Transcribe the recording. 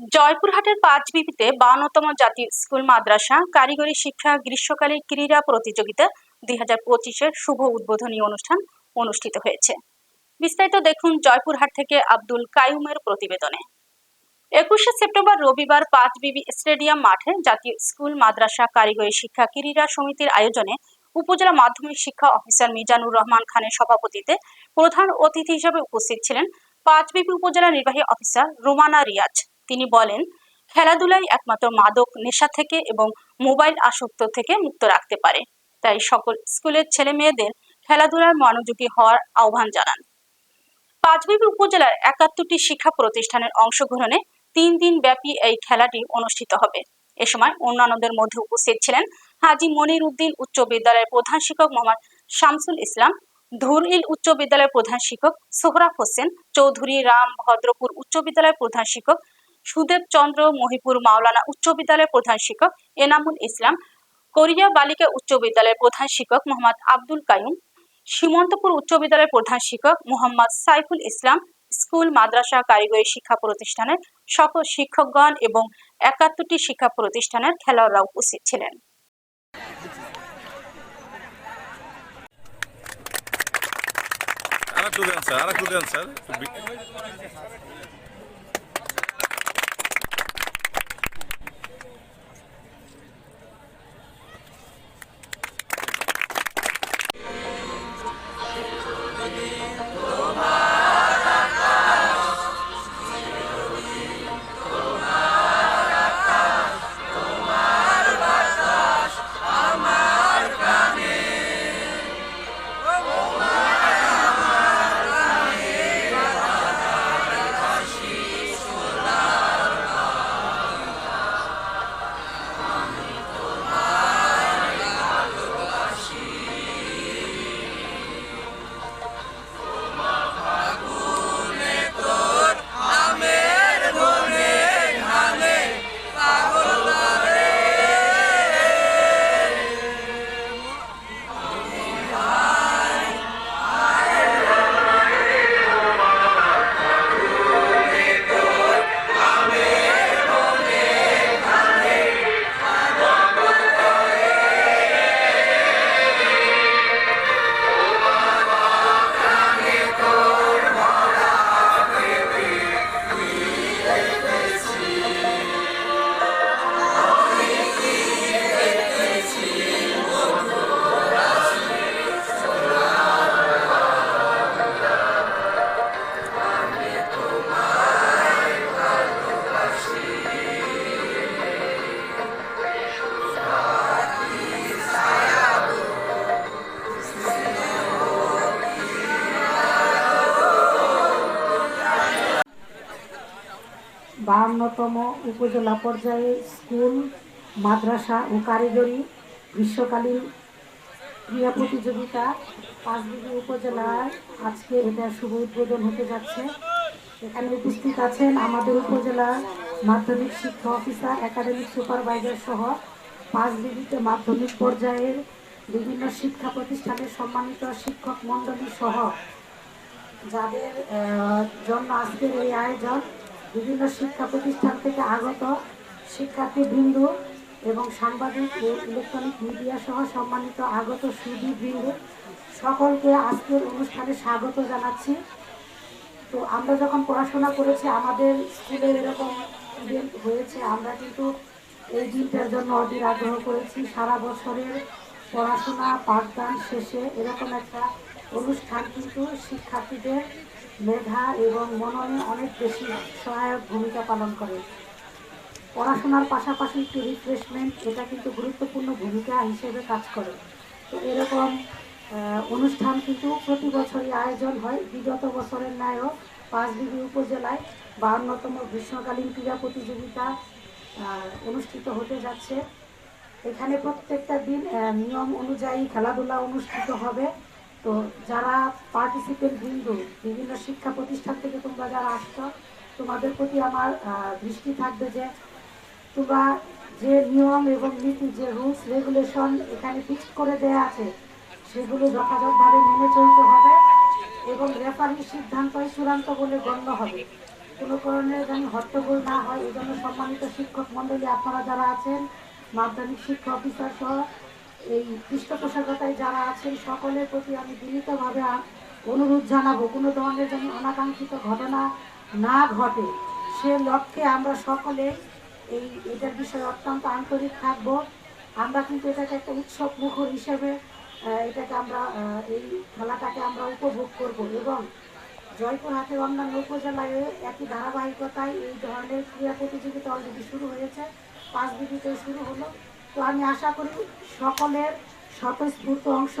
জয়পুরহাটের পাঁচ বিবিতে বাউন্নতম জাতীয় স্কুল মাদ্রাসা কারিগরি শিক্ষা গ্রীষ্মকালীন ক্রীড়া প্রতিযোগিতা দুই হাজার পঁচিশের শুভ উদ্বোধনী অনুষ্ঠান অনুষ্ঠিত হয়েছে। বিস্তারিত দেখুন জয়পুরহাট থেকে আব্দুল কায়ুমের প্রতিবেদনে। একুশে সেপ্টেম্বর রবিবার পাঁচ বিবি স্টেডিয়াম মাঠে জাতীয় স্কুল মাদ্রাসা কারিগরি শিক্ষা ক্রীড়া সমিতির আয়োজনে উপজেলা মাধ্যমিক শিক্ষা অফিসার মিজানুর রহমান খানের সভাপতিতে প্রধান অতিথি হিসেবে উপস্থিত ছিলেন পাঁচবিবি উপজেলা নির্বাহী অফিসার রোমানা রিয়াজ। তিনি বলেন, খেলাধুলাই একমাত্র মাদক নেশা থেকে এবং মোবাইল আসক্ত থেকে মুক্ত রাখতে পারে। তাই সকল স্কুলের ছেলে মেয়েদের খেলাধুলার মনোযোগী হওয়ার আহ্বান জানান। পাঁচবিবি উপজেলার একাত্তরটি শিক্ষা প্রতিষ্ঠানের অংশগ্রহণে তিন দিন ব্যাপী এই খেলাটি অনুষ্ঠিত হবে। এ সময় অন্যান্যদের মধ্যে উপস্থিত ছিলেন হাজি মনির উদ্দিন উচ্চ বিদ্যালয়ের প্রধান শিক্ষক মোহাম্মদ শামসুল ইসলাম, ধুরইল উচ্চ বিদ্যালয়ের প্রধান শিক্ষক সোহরাব হোসেন, চৌধুরী রাম ভদ্রপুর উচ্চ বিদ্যালয়ের প্রধান শিক্ষক সুদেব চন্দ্র মহিপুর মাওলানা উচ্চ বিদ্যালয়ের প্রধান শিক্ষক এনামুল ইসলাম, কোরিয়া বালিকা উচ্চ বিদ্যালয়ের প্রধান শিক্ষক মোহাম্মদ আব্দুল কায়ুম সীমন্তপুর উচ্চ বিদ্যালয়ের প্রধান শিক্ষক মোহাম্মদ সাইফুল ইসলাম, স্কুল, মাদ্রাসা, কারিগরি শিক্ষা প্রতিষ্ঠানের সকল শিক্ষকগণ এবং একাত্তরটি শিক্ষা প্রতিষ্ঠানের খেলোয়াড়রা উপস্থিত ছিলেন। আর একটু দেন স্যার আর একটু দেন স্যার। বাহান্নতম উপজেলা পর্যায়ে স্কুল, মাদ্রাসা ও কারিগরি গ্রীষ্মকালীন ক্রীড়া প্রতিযোগিতা পাঁচবিবি উপজেলায়। আজকে এটা শুভ উদ্বোধন হতে যাচ্ছে। এখানে উপস্থিত আছেন আমাদের উপজেলার মাধ্যমিক শিক্ষা অফিসার, একাডেমিক সুপারভাইজার সহ পাঁচবিবিতে মাধ্যমিক পর্যায়ের বিভিন্ন শিক্ষা প্রতিষ্ঠানের সম্মানিত শিক্ষক মণ্ডলী সহ যাদের জন্য আজকের এই আয়োজন। বিভিন্ন শিক্ষা প্রতিষ্ঠান থেকে আগত শিক্ষার্থী শিক্ষার্থীবৃন্দ এবং সাংবাদিক ও ইলেকট্রনিক মিডিয়া সহ সম্মানিত আগত সুদীবৃন্দ সকলকে আজকের অনুষ্ঠানে স্বাগত জানাচ্ছি। তো আমরা যখন পড়াশোনা করেছি, আমাদের স্কুলের এরকম ইভেন্ট হয়েছে। আমরা কিন্তু এই দিনটার জন্য অধীর আগ্রহ করেছি। সারা বছরের পড়াশোনা, পাঠদান শেষে এরকম একটা অনুষ্ঠান কিন্তু শিক্ষার্থীদের মেধা এবং মননে অনেক বেশি সহায়ক ভূমিকা পালন করে। পড়াশোনার পাশাপাশি একটু রিফ্রেশমেন্ট এটা কিন্তু গুরুত্বপূর্ণ ভূমিকা হিসেবে কাজ করে। তো এরকম অনুষ্ঠান কিন্তু প্রতি বছরই আয়োজন হয়। বিগত বছরের ন্যায়ও পাঁচবিবি উপজেলায় বাহান্নতম গ্রীষ্মকালীন ক্রীড়া প্রতিযোগিতা অনুষ্ঠিত হতে যাচ্ছে। এখানে প্রত্যেকটা দিন নিয়ম অনুযায়ী খেলাধুলা অনুষ্ঠিত হবে। তো যারা পার্টিসিপেন্ট বিন্দু বিভিন্ন শিক্ষা প্রতিষ্ঠান থেকে তোমরা যারা আসছো, তোমাদের প্রতি আমার দৃষ্টি থাকবে যে তোমরা যে নিয়ম এবং নীতি, যে রুলস রেগুলেশন এখানে ফিক্সড করে দেয়া আছে, সেগুলো যথাযথভাবে মেনে চলতে হবে এবং রেফারির সিদ্ধান্তই চূড়ান্ত বলে গণ্য হবে। কোনো কারণে যেন হট্টগোল না হয় এই জন্য সম্মানিত শিক্ষক মণ্ডলী, আপনারা যারা আছেন মাধ্যমিক শিক্ষা অফিসার সহ এই পৃষ্ঠপোষকতায় যারা আছেন, সকলের প্রতি আমি বিনীতভাবে অনুরোধ জানাব, কোনো ধরনের যেন অনাকাঙ্ক্ষিত ঘটনা না ঘটে, সে লক্ষ্যে আমরা সকলে এই, এটার বিষয়ে অত্যন্ত আন্তরিক থাকব। আমরা কিন্তু এটাকে একটা উৎসব মুখর হিসেবে এটাকে আমরা এই খেলাটাকে আমরা উপভোগ করব এবং জয়পুরহাটের অন্যান্য উপজেলায় একই ধারাবাহিকতায় এই ধরনের ক্রীড়া প্রতিযোগিতা অলরেডি শুরু হয়েছে। পাঁচ বিঘিতে শুরু হলো। তো আমি আশা করি সকলের স্বতঃস্ফূর্ত অংশ